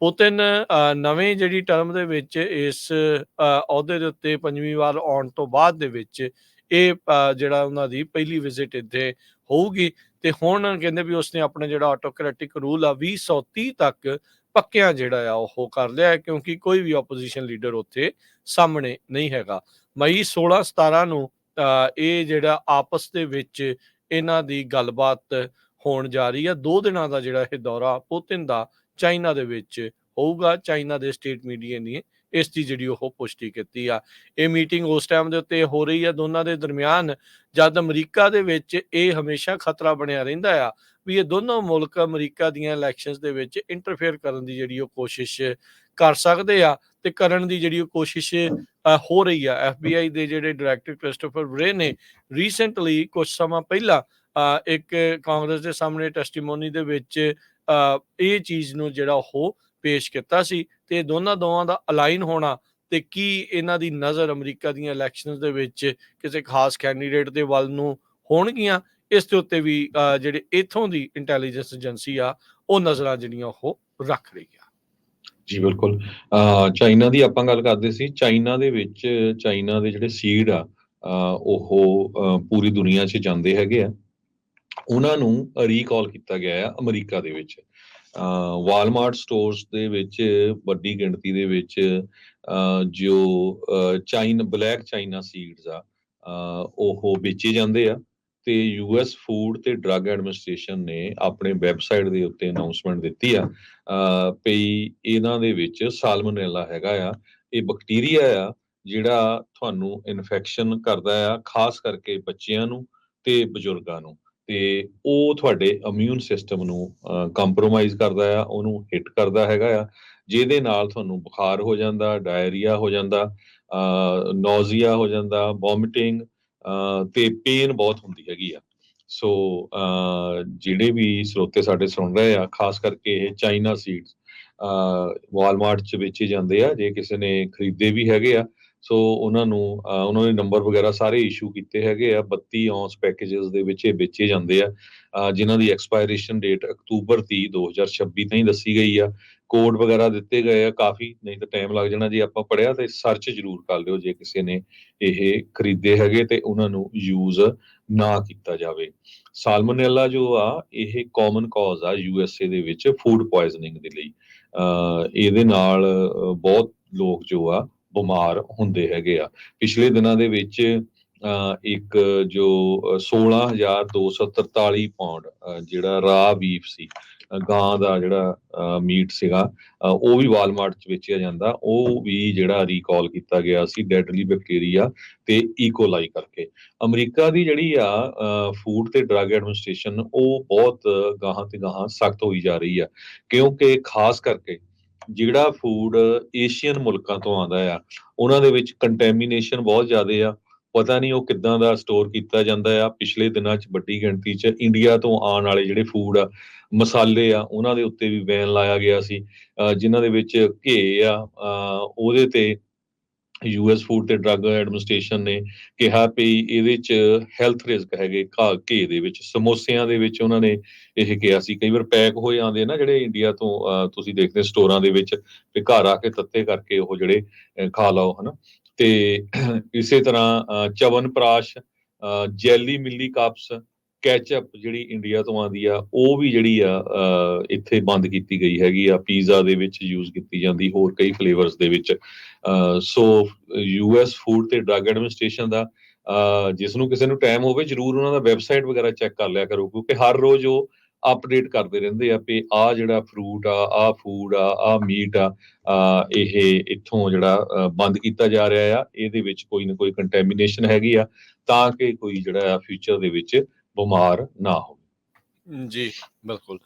Putin ਅ, ਨਵੇਂ ਜਿਹੜੀ term ਦੇ ਵਿੱਚ ਇਸ ਅਹੁਦੇ ਦੇ ਉੱਤੇ ਪੰਜਵੀਂ ਵਾਰ ਆਉਣ ਤੋਂ ਬਾਅਦ ਦੇ ਵਿੱਚ ਇਹ ਜਿਹੜਾ ਉਹਨਾਂ ਦੀ ਪਹਿਲੀ ਵਿਜ਼ਿਟ ਇੱਥੇ ਹੋਊਗੀ ਤੇ ਹੁਣ ਕਹਿੰਦੇ ਵੀ ਉਸਨੇ ਆਪਣੇ ਜਿਹੜਾ ਆਟੋਕ੍ਰੈਟਿਕ ਰੂਲ ਆ 2030 ਤੱਕ ਪੱਕਿਆਂ ਜਿਹੜਾ ਆ ਉਹ ਕਰ ਲਿਆ ਕਿਉਂਕਿ ਕੋਈ ਵੀ ਆਪੋਜੀਸ਼ਨ ਲੀਡਰ ਉੱਥੇ ਸਾਹਮਣੇ ਨਹੀਂ ਹੈਗਾ। ਮਈ 16 17 ਨੂੰ ਅ, ਇਹ ਜਿਹੜਾ ਆਪਸ ਦੇ ਵਿੱਚ ਇਹਨਾਂ ਦੀ ਗੱਲਬਾਤ ਹੋਣ ਜਾ ਰਹੀ ਹੈ ਦੋ ਦਿਨਾਂ ਦਾ ਜਿਹੜਾ ਇਹ ਦੌਰਾ ਪੁਤਿਨ ਦਾ ਚਾਈਨਾ ਦੇ ਵਿੱਚ ਹੋਊਗਾ ਚਾਈਨਾ ਦੇ ਸਟੇਟ ਮੀਡੀਆ ਨੇ ਇਸ ਦੀ ਜਿਹੜੀ ਉਹ ਪੁਸ਼ਟੀ ਕੀਤੀ ਆ। ਇਹ ਮੀਟਿੰਗ ਉਸ ਟਾਈਮ ਦੇ ਉੱਤੇ ਹੋ ਰਹੀ ਆ। ਦੋਨਾਂ ਦੇ ਦਰਮਿਆਨ ਜਦ ਅਮਰੀਕਾ ਦੇ ਵਿੱਚ ਇਹ ਹਮੇਸ਼ਾ ਖਤਰਾ ਬਣਿਆ ਰਹਿੰਦਾ ਆ ਵੀ ਇਹ ਦੋਨੋਂ ਮੁਲਕ ਅਮਰੀਕਾ ਦੀਆਂ ਇਲੈਕਸ਼ਨਸ ਦੇ ਵਿੱਚ ਇੰਟਰਫੇਅਰ ਕਰਨ ਦੀ ਜਿਹੜੀ ਉਹ ਕੋਸ਼ਿਸ਼ ਕਰ ਸਕਦੇ ਆ ਤੇ ਕਰਨ ਦੀ ਜਿਹੜੀ ਉਹ ਕੋਸ਼ਿਸ਼ ਹੋ ਰਹੀ ਆ। ਐਫਬੀਆਈ ਦੇ ਜਿਹੜੇ ਡਾਇਰੈਕਟਰ ਕ੍ਰਿਸਟੋਫਰ ਬਰੇ ਨੇ ਰੀਸੈਂਟਲੀ ਕੁਝ ਸਮਾਂ ਪਹਿਲਾਂ ਅ, ਇੱਕ ਕਾਂਗਰਸ ਦੇ ਸਾਹਮਣੇ ਟੈਸਟੀਮੋਨੀ ਦੇ ਵਿੱਚ ਇਹ ਚੀਜ਼ ਨੂੰ ਜਿਹੜਾ ਉਹ ਪੇਸ਼ ਕੀਤਾ ਸੀ ਤੇ ਦੋਨਾਂ ਦੋਵਾਂ ਦਾ ਅਲਾਈਨ ਹੋਣਾ ਤੇ ਕੀ ਇਹਨਾਂ ਦੀ ਨਜ਼ਰ ਅਮਰੀਕਾ ਦੀਆਂ ਇਲੈਕਸ਼ਨਸ ਦੇ ਵਿੱਚ ਕਿਸੇ ਖਾਸ ਕੈਂਡੀਡੇਟ ਦੇ ਵੱਲ ਨੂੰ ਹੋਣਗੀਆਂ, ਇਸ ਦੇ ਉੱਤੇ ਵੀ ਜਿਹੜੇ ਇਥੋਂ ਦੀ ਇੰਟੈਲੀਜੈਂਸ ਏਜੰਸੀ ਆ, ਉਹ ਨਜ਼ਰਾਂ ਜਿਹੜੀਆਂ ਉਹ ਰੱਖ ਰਹੀ ਆ। ਜੀ, ਬਿਲਕੁਲ। ਅਹ ਚਾਈਨਾ ਦੀ ਆਪਾਂ ਗੱਲ ਕਰਦੇ ਸੀ, ਚਾਈਨਾ ਦੇ ਵਿੱਚ, ਚਾਈਨਾ ਦੇ ਜਿਹੜੇ ਸੀਡ ਆ ਉਹ ਪੂਰੀ ਦੁਨੀਆ 'ਚ ਜਾਂਦੇ ਹੈਗੇ ਆ। ਉਹਨਾਂ ਨੂੰ ਰੀਕਾਲ ਕੀਤਾ ਗਿਆ ਆ ਅਮਰੀਕਾ ਦੇ ਵਿੱਚ। ਵਾਲਮਾਰਟ ਸਟੋਰਸ ਦੇ ਵਿੱਚ, ਵੱਡੀ ਗਿਣਤੀ ਦੇ ਵਿੱਚ ਜੋ ਚਾਈਨਾ ਬਲੈਕ ਚਾਈਨਾ ਸੀਡਸ ਆ ਉਹ ਵੇਚੇ ਜਾਂਦੇ ਆ ਤੇ ਯੂਐਸ ਫੂਡ ਤੇ ਡਰੱਗ ਐਡਮਿਨਿਸਟ੍ਰੇਸ਼ਨ ਨੇ ਆਪਣੇ ਵੈਬਸਾਈਟ ਦੇ ਉੱਤੇ ਅਨਾਉਂਸਮੈਂਟ ਦਿੱਤੀ ਆ, ਅਹ ਪਈ ਇਹਨਾਂ ਦੇ ਵਿੱਚ ਸਾਲਮੋਨੈਲਾ ਹੈਗਾ ਆ, ਇਹ ਬੈਕਟੀਰੀਆ ਆ ਜਿਹੜਾ ਤੁਹਾਨੂੰ ਇਨਫੈਕਸ਼ਨ ਕਰਦਾ ਆ, ਖਾਸ ਕਰਕੇ ਬੱਚਿਆਂ ਨੂੰ ਤੇ ਬਜ਼ੁਰਗਾਂ ਨੂੰ। ਤੇ ਉਹ ਤੁਹਾਡੇ ਇਮਿਊਨ ਸਿਸਟਮ ਨੂੰ ਕੰਪਰੋਮਾਈਜ਼ ਕਰਦਾ ਆ, ਉਹਨੂੰ ਹਿੱਟ ਕਰਦਾ ਹੈਗਾ ਆ, ਜਿਹਦੇ ਨਾਲ ਤੁਹਾਨੂੰ ਬੁਖਾਰ ਹੋ ਜਾਂਦਾ ਡਾਇਰੀਆ ਹੋ ਜਾਂਦਾ ਨੌਜ਼ੀਆ ਹੋ ਜਾਂਦਾ ਵੋਮਿਟਿੰਗ ਤੇ ਪੇਨ ਬਹੁਤ ਹੁੰਦੀ ਹੈਗੀ ਆ। ਸੋ ਜਿਹੜੇ ਵੀ ਸਰੋਤੇ ਸਾਡੇ ਸੁਣ ਰਹੇ ਆ, ਖਾਸ ਕਰਕੇ ਇਹ ਚਾਈਨਾ ਸੀਡਸ ਵਾਲਮਾਰਟ ਚ ਵੇਚੇ ਜਾਂਦੇ ਆ, ਜੇ ਕਿਸੇ ਨੇ ਖਰੀਦੇ ਵੀ ਹੈਗੇ ਆ ਸੋ ਉਹਨਾਂ ਨੂੰ ਉਹਨਾਂ ਨੇ ਨੰਬਰ ਵਗੈਰਾ ਸਾਰੇ ਇਸ਼ੂ ਕੀਤੇ ਹੈਗੇ ਆ 32 ਔਂਸ ਪੈਕੇजेस ਦੇ ਵਿੱਚ ਇਹ ਵੇਚੇ ਜਾਂਦੇ ਆ। ਅਹ, ਜਿਨ੍ਹਾਂ ਦੀ ਐਕਸਪਾਇਰੇਸ਼ਨ ਡੇਟ ਅਕਤੂਬਰ 30 2026 ਤਾਈਂ ਦੱਸੀ ਗਈ ਆ। ਕੋਡ ਵਗੈਰਾ ਦਿੱਤੇ ਗਏ ਆ ਕਾਫੀ, ਨਹੀਂ ਤਾਂ ਟਾਈਮ ਲੱਗ ਜਾਣਾ ਜੇ ਆਪਾਂ ਪੜਿਆ ਤੇ ਸਰਚ ਜ਼ਰੂਰ ਕਰ ਲਿਓ ਜੇ ਕਿਸੇ ਨੇ ਇਹ ਖਰੀਦੇ ਹੈਗੇ ਤੇ ਉਹਨਾਂ ਨੂੰ ਯੂਜ਼ ਨਾ ਕੀਤਾ ਜਾਵੇ। ਸਾਲਮੋਨੈਲਾ ਜੋ ਆ, ਇਹ ਕਾਮਨ ਕਾਜ਼ ਆ ਯੂਐਸਏ ਦੇ ਵਿੱਚ ਫੂਡ ਪੋਇਜ਼ਨਿੰਗ ਦੇ ਲਈ। ਅਹ, ਇਹਦੇ ਨਾਲ ਬਹੁਤ ਲੋਕ ਜੋ ਆ ਬਿਮਾਰ ਹੁੰਦੇ ਹੈਗੇ ਆ। ਪਿਛਲੇ ਦਿਨਾਂ ਦੇ ਵਿੱਚ, ਅਹ, ਇੱਕ ਜੋ, ਅਹ 16243 ਪਾਉਂਡ ਜਿਹੜਾ ਰਾ ਬੀਫ ਸੀ ਗਾਂ ਦਾ ਜਿਹੜਾ ਮੀਟ ਸੀਗਾ ਉਹ ਵੀ ਵਾਲਮਾਰਟ ਚ ਵੇਚਿਆ ਜਾਂਦਾ। ਉਹ ਵੀ ਜਿਹੜਾ ਰੀਕਾਲ ਕੀਤਾ ਗਿਆ ਸੀ ਡੈਡਲੀ ਬੈਕਟੀਰੀਆ ਤੇ e. ਈਕੋਲਾਈ ਕਰਕੇ। ਅਮਰੀਕਾ ਦੀ ਜਿਹੜੀ ਆ ਫੂਡ ਤੇ ਡਰੱਗ ਐਡਮਿਨਿਸਟ੍ਰੇਸ਼ਨ ਉਹ ਬਹੁਤ ਗਾਹਾਂ ਤੇ ਗਾਹਾਂ ਸਖਤ ਹੋਈ ਜਾ ਰਹੀ ਆ। ਕਿਉਂਕਿ ਖਾਸ ਕਰਕੇ ਜਿਹੜਾ ਫੂਡ ਏਸ਼ੀਅਨ ਮੁਲਕਾਂ ਤੋਂ ਆਉਂਦਾ ਆ, ਉਹਨਾਂ ਦੇ ਵਿੱਚ ਕੰਟੈਮੀਨੇਸ਼ਨ ਬਹੁਤ ਜ਼ਿਆਦਾ ਆ। ਪਤਾ ਨਹੀਂ ਉਹ ਕਿੱਦਾਂ ਦਾ ਸਟੋਰ ਕੀਤਾ ਜਾਂਦਾ ਆ। ਪਿਛਲੇ ਦਿਨਾਂ 'ਚ ਵੱਡੀ ਗਿਣਤੀ 'ਚ ਇੰਡੀਆ ਤੋਂ ਆਉਣ ਵਾਲੇ ਜਿਹੜੇ ਫੂਡ ਆ, ਮਸਾਲੇ ਆ, ਉਹਨਾਂ ਦੇ ਉੱਤੇ ਵੀ ਬੈਨ ਲਾਇਆ ਗਿਆ ਸੀ। ਅਹ ਜਿਨ੍ਹਾਂ ਦੇ ਵਿੱਚ ਘੇ ਆ ਉਹਦੇ ਤੇ ਯੂਐਸ ਫੂਡ ਤੇ ਡਰੱਗ ਐਡਮਿਨਿਸਟ੍ਰੇਸ਼ਨ ਨੇ ਕਿਹਾ ਵੀ ਇਹਦੇ 'ਚ ਹੈਲਥ ਰਿਸਕ ਹੈਗੇ, ਘਾ, ਘੇ ਦੇ ਵਿੱਚ, ਸਮੋਸਿਆਂ ਦੇ ਵਿੱਚ ਉਹਨਾਂ ਨੇ ਇਹ ਕਿਹਾ ਸੀ। ਕਈ ਵਾਰ ਪੈਕ ਹੋਏ ਆਉਂਦੇ ਨਾ ਜਿਹੜੇ ਇੰਡੀਆ ਤੋਂ ਤੁਸੀਂ ਦੇਖਦੇ ਸਟੋਰਾਂ ਦੇ ਵਿੱਚ ਵੀ ਘਰ ਆ ਕੇ ਤੱਤੇ ਕਰਕੇ ਉਹ ਜਿਹੜੇ ਖਾ ਲਓ, ਹਨਾ। ਤੇ ਇਸੇ ਤਰ੍ਹਾਂ ਚਵਨ ਪ੍ਰਾਸ਼ ਅਹ, ਜੈਲੀ ਮਿੱਲੀ ਕੱਪਸ ਕੈਚਅਪ ਜਿਹੜੀ ਇੰਡੀਆ ਤੋਂ ਆਉਂਦੀ ਆ, ਉਹ ਵੀ ਜਿਹੜੀ ਆ ਇੱਥੇ ਬੰਦ ਕੀਤੀ ਗਈ ਹੈਗੀ ਆ। ਪੀਜ਼ਾ ਦੇ ਵਿੱਚ ਯੂਜ਼ ਕੀਤੀ ਜਾਂਦੀ, ਹੋਰ ਕਈ ਫਲੇਵਰਸ ਦੇ ਵਿੱਚ। ਅਹ ਸੋ ਯੂਐਸ ਫੂਡ ਤੇ ਡਰੱਗ ਐਡਮਿਨਿਸਟ੍ਰੇਸ਼ਨ ਦਾ, ਅਹ ਜਿਸ ਨੂੰ ਕਿਸੇ ਨੂੰ ਟਾਈਮ ਹੋਵੇ, ਜਰੂਰ ਉਹਨਾਂ ਦਾ ਵੈਬਸਾਈਟ ਵਗੈਰਾ ਚੈੱਕ ਕਰ ਲਿਆ ਕਰੋ, ਕਿਉਂਕਿ ਹਰ ਰੋਜ਼ ਉਹ ਅਪਡੇਟ ਕਰਦੇ ਰਹਿੰਦੇ ਆ ਵੀ ਆ ਜਿਹੜਾ ਫਰੂਟ ਆ ਆ ਫੂਡ ਆ ਆ ਮੀਟ ਆ ਇਹ ਇੱਥੋਂ ਜਿਹੜਾ ਬੰਦ ਕੀਤਾ ਜਾ ਰਿਹਾ ਆ। ਇਹਦੇ ਵਿੱਚ ਕੋਈ ਨਾ ਕੋਈ ਕੰਟੈਮੀਨੇਸ਼ਨ ਹੈਗੀ ਆ, ਤਾਂ ਕਿ ਕੋਈ ਜਿਹੜਾ ਫਿਊਚਰ ਦੇ ਵਿੱਚ ਬਿਮਾਰ ਨਾ ਹੋਵੇ ਜੀ ਬਿਲਕੁਲ।